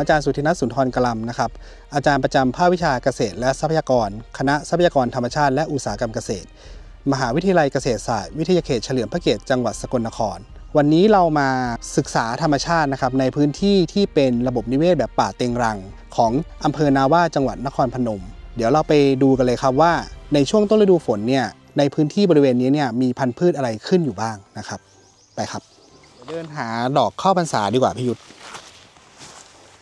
อาจารย์สุธินัทสุนทรกลัมนะครับอาจารย์ประจำภาควิชาเกษตร และทรัพยากร คณะทรัพยากรธรรมชาติและอุตสาหกรรมเกษตร มหาวิทยาลัยเกษตรศาสตร์วิทยาเขตเฉลิมพระเกียรติจังหวัดสกลนคร วันนี้เรามาศึกษาธรรมชาตินะครับในพื้นที่ที่เป็นระบบนิเวศแบบป่าเต็งรัง ของอำเภอนาว่าจังหวัดนครพนม เดี๋ยวเราไปดูกันเลยครับว่า ในช่วงต้นฤดูฝนเนี่ยในพื้นที่บริเวณนี้เนี่ยมีพันธุ์พืชอะไรขึ้นอยู่บ้างนะครับ ไปครับเดินหาดอกข้าวพรรษาดีกว่าพี่ยุทธ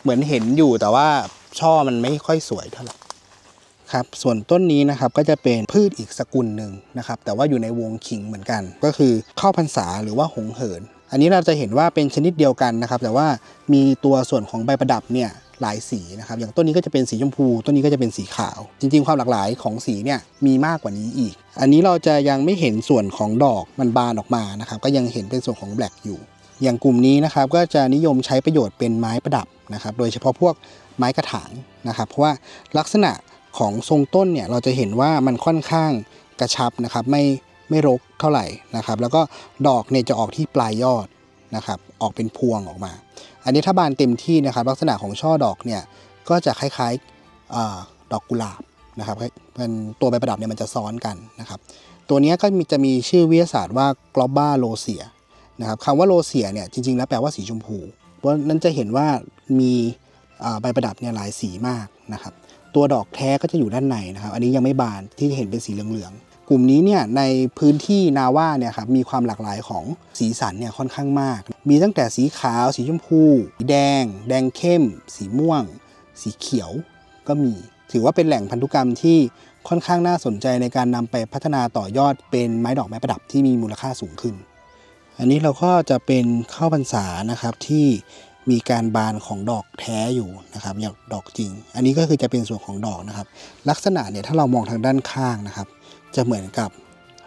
เหมือนเห็นอยู่แต่ว่าช่อมันไม่ค่อยสวยเท่าไหร่ครับส่วนต้นนี้นะครับก็จะเป็นพืชอีกสกุลหนึ่งนะครับแต่ว่าอยู่ในวงขิงเหมือนกัน ก็คือข้าวพรรษาหรือว่าหงเหิน อันนี้เราจะเห็นว่าเป็นชนิดเดียวกันนะครับ แต่ว่ามีตัวส่วนของใบประดับเนี่ยหลายสีนะครับอย่างต้นนี้ก็จะเป็นสีชมพูต้นนี้ก็จะเป็นสีขาว จริง ๆ ความหลากหลายของสีเนี่ยมีมากกว่านี้อีก อันนี้เราจะยังไม่เห็นส่วนของดอกมันบานออกมานะครับก็ยังเห็นเป็นส่วนของแบล็กอยู่ อย่างกลุ่มนี้นะครับก็จะนิยมใช้ประโยชน์เป็นไม้ประดับนะครับ โดยเฉพาะพวกไม้กระถางนะครับ เพราะว่าลักษณะของทรงต้นเนี่ยเราจะเห็นว่ามันค่อนข้างกระชับนะครับ ไม่ไม่รกเท่าไหร่นะครับ แล้วก็ดอกเนี่ยจะออกที่ปลายยอดนะครับ ออกเป็นพวงออกมา อันนี้ถ้าบานเต็มที่นะครับ ลักษณะของช่อดอกเนี่ยก็จะคล้ายๆอดอกกุหลาบนะครับมันตัวใบประดับเนี่ยมันจะซ้อนกันนะครับ ตัวนี้ก็มีจะมีชื่อวิทยาศาสตร์ว่า globa r o s e a นะครับคำว่าโรเซียเนี่ยจริงๆ แล้วแปลว่าสีชมพู เพราะนั้นจะเห็นว่ามีใบประดับเนี่ยหลายสีมากนะครับตัวดอกแท้ก็จะอยู่ด้านในนะครับอันนี้ยังไม่บานที่เห็นเป็นสีเหลืองๆกลุ่มนี้เนี่ยในพื้นที่นาว่าเนี่ยครับมีความหลากหลายของสีสันเนี่ยค่อนข้างมาก มีตั้งแต่สีขาว สีชมพูสีแดง แดงเข้ม สีม่วง สีเขียวก็มี ถือว่าเป็นแหล่งพันธุกรรมที่ค่อนข้างน่าสนใจในการนำไปพัฒนาต่อยอดเป็นไม้ดอกไม้ประดับที่มีมูลค่าสูงขึ้น อันนี้เราก็จะเป็นข้าวพรรษานะครับที่มีการบานของดอกแท้อยู่นะครับอย่างดอกจริง อันนี้ก็คือจะเป็นส่วนของดอกนะครับ ลักษณะเนี่ยถ้าเรามองทางด้านข้างนะครับ จะเหมือนกับ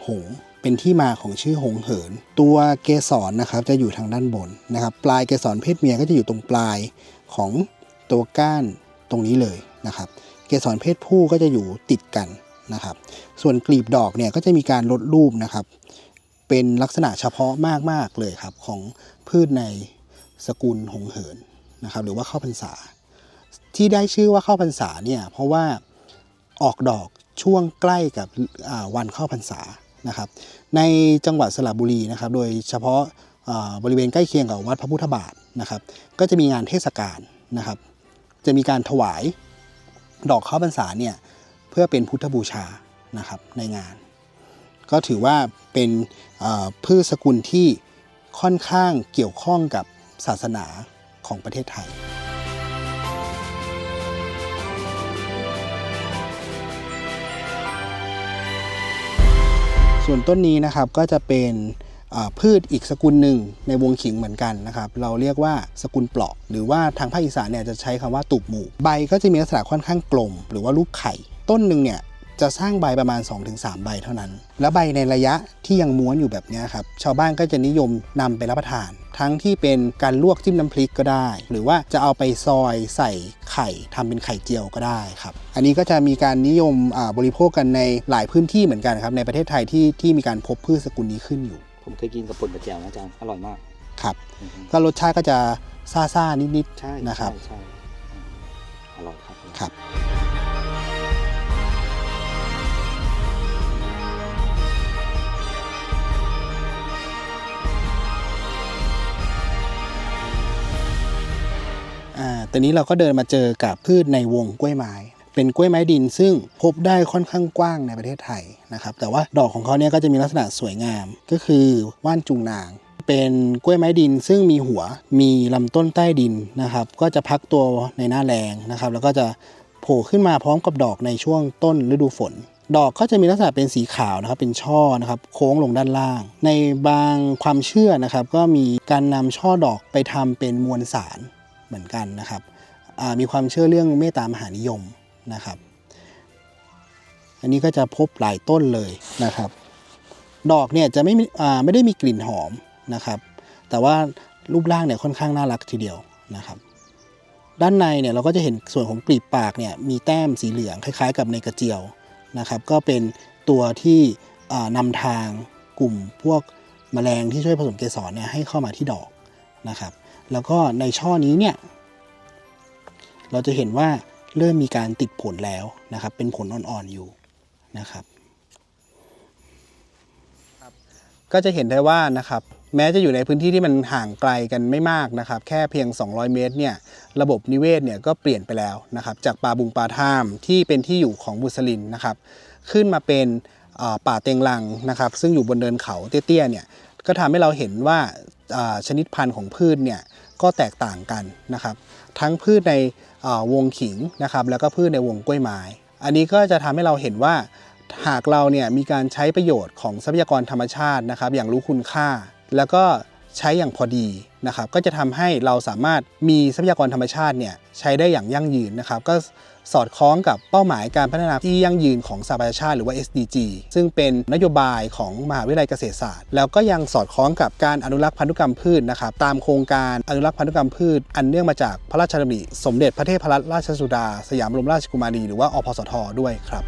หงเป็นที่มาของชื่อหงเหิน ตัวเกสรนะครับจะอยู่ทางด้านบนนะครับ ปลายเกสรเพศเมียก็จะอยู่ตรงปลายของตัวก้านตรงนี้เลยนะครับ เกสรเพศผู้ก็จะอยู่ติดกันนะครับ ส่วนกลีบดอกเนี่ยก็จะมีการลดรูปนะครับ เป็นลักษณะเฉพาะมาก ๆ เลยครับของพืชในสกุลหงเหินนะครับหรือว่าข้าวพรรษา ที่ได้ชื่อว่าข้าวพรรษาเนี่ยเพราะว่าออกดอกช่วงใกล้กับวันเข้าพรรษานะครับ ในจังหวัดสระบุรีนะครับ โดยเฉพาะบริเวณใกล้เคียงกับวัดพระพุทธบาทนะครับ ก็จะมีงานเทศกาลนะครับ จะมีการถวายดอกข้าวพรรษาเนี่ยเพื่อเป็นพุทธบูชานะครับในงาน ก็ถือว่าเป็นพืชสกุลที่ค่อนข้างเกี่ยวข้องกับศาสนาของประเทศไทย ส่วนต้นนี้นะครับก็จะเป็นพืชอีกสกุลหนึ่งในวงขิงเหมือนกันนะครับ เราเรียกว่าสกุลเปลาะ หรือว่าทางภาคอีสานเนี่ยจะใช้คำว่าตูบหมู่ใบก็จะมีลักษณะค่อนข้างกลม หรือว่าลูกไข่ ต้นหนึ่งเนี่ย จะสร้างใบประมาณ 2-3 ใบเท่านั้น และใบในระยะที่ยังม้วนอยู่แบบเนี้ยครับชาวบ้านก็จะนิยมนำไปรับประทาน ทั้งที่เป็นการลวกจิ้มน้ำพริกก็ได้ หรือว่าจะเอาไปซอยใส่ไข่ทำเป็นไข่เจียวก็ได้ครับ อันนี้ก็จะมีการนิยมอ่าบริโภคกันในหลายพื้นที่เหมือนกันครับในประเทศไทยที่ที่มีการพบพืชสกุลนี้ขึ้นอยู่ ผมเคยกินกับป่นกระเจียวนะอาจารย์อร่อยมากครับอือฮึก็รสชาติก็จะซ่าๆนิดใช่นะครับใช่ใช่อืมอร่อยครับๆครับ อ่าตอนนี้เราก็เดินมาเจอกับพืชในวงกล้วยไม้ เป็นกล้วยไม้ดินซึ่งพบได้ค่อนข้างกว้างในประเทศไทยนะครับ แต่ว่าดอกของเขาเนี่ยก็จะมีลักษณะสวยงาม ก็คือว่านจุงนาง เป็นกล้วยไม้ดินซึ่งมีหัวมีลำต้นใต้ดินนะครับ ก็จะพักตัวในหน้าแรงนะครับ แล้วก็จะโผล่ขึ้นมาพร้อมกับดอกในช่วงต้นฤดูฝนดอกก็จะมีลักษณะเป็นสีขาวนะครับ เป็นช่อนะครับ โค้งลงด้านล่าง ในบางความเชื่อนะครับ ก็มีการนำช่อดอกไปทำเป็นมวลสาร เหมือนกันนะครับมีความเชื่อเรื่องเมตตามหานิยมนะครับ อันนี้ก็จะพบหลายต้นเลยนะครับ ดอกเนี่ยจะไม่ไม่ได้มีกลิ่นหอมนะครับ แต่ว่ารูปร่างเนี่ยค่อนข้างน่ารักทีเดียวนะครับ ด้านในเนี่ยเราก็จะเห็นส่วนของกลีบปากเนี่ยมีแต้มสีเหลืองคล้าย ๆ กับในกระเจียวนะครับ ก็เป็นตัวที่อ่านำทางกลุ่มพวกแมลงที่ช่วยผสมเกสรเนี่ยให้เข้ามาที่ดอกนะครับ แล้วก็ในช่อนี้เนี่ย เราจะเห็นว่าเริ่มมีการติดผลแล้วนะครับ เป็นผลอ่อนๆอยู่นะครับก็จะเห็นได้ว่านะครับแม้จะอยู่ในพื้นที่ที่มันห่างไกลกันไม่มากนะครับ แค่เพียง 200 เมตรเนี่ยระบบนิเวศเนี่ยก็เปลี่ยนไปแล้วนะครับ จากป่าบุงป่าท่ามที่เป็นที่อยู่ของบุษลินนะครับ ขึ้นมาเป็นป่าเต็งรังนะครับ ซึ่งอยู่บนเนินเขาเตี้ยๆเนี่ยก็ทำให้เราเห็นว่าชนิดพันธุ์ของพืชเนี่ย ก็แตกต่างกันนะครับทั้งพืชในวงขิงนะครับแล้วก็พืชในวงกล้วยไม้อันนี้ก็จะทำให้เราเห็นว่าหากเราเนี่ยมีการใช้ประโยชน์ของทรัพยากรธรรมชาตินะครับอย่างรู้คุณค่า แล้วก็ ใช้อย่างพอดีนะครับก็จะทำให้เราสามารถมีทรัพยากรธรรมชาติเนี่ยใช้ได้อย่างยั่งยืนนะครับก็สอดคล้องกับเป้าหมายการพัฒนาที่ยั่งยืนของสหประชาชาติหรือว่า SDG ซึ่งเป็นนโยบายของมหาวิทยาลัยเกษตรศาสตร์ แล้วก็ยังสอดคล้องกับการอนุรักษ์พันธุกรรมพืชนะครับตามโครงการอนุรักษ์พันธุกรรมพืช อันเนื่องมาจากพระราชดำริสมเด็จพระเทพรัตนราชสุดา สยามบรมราชกุมารีหรือว่าอพสทด้วยครับ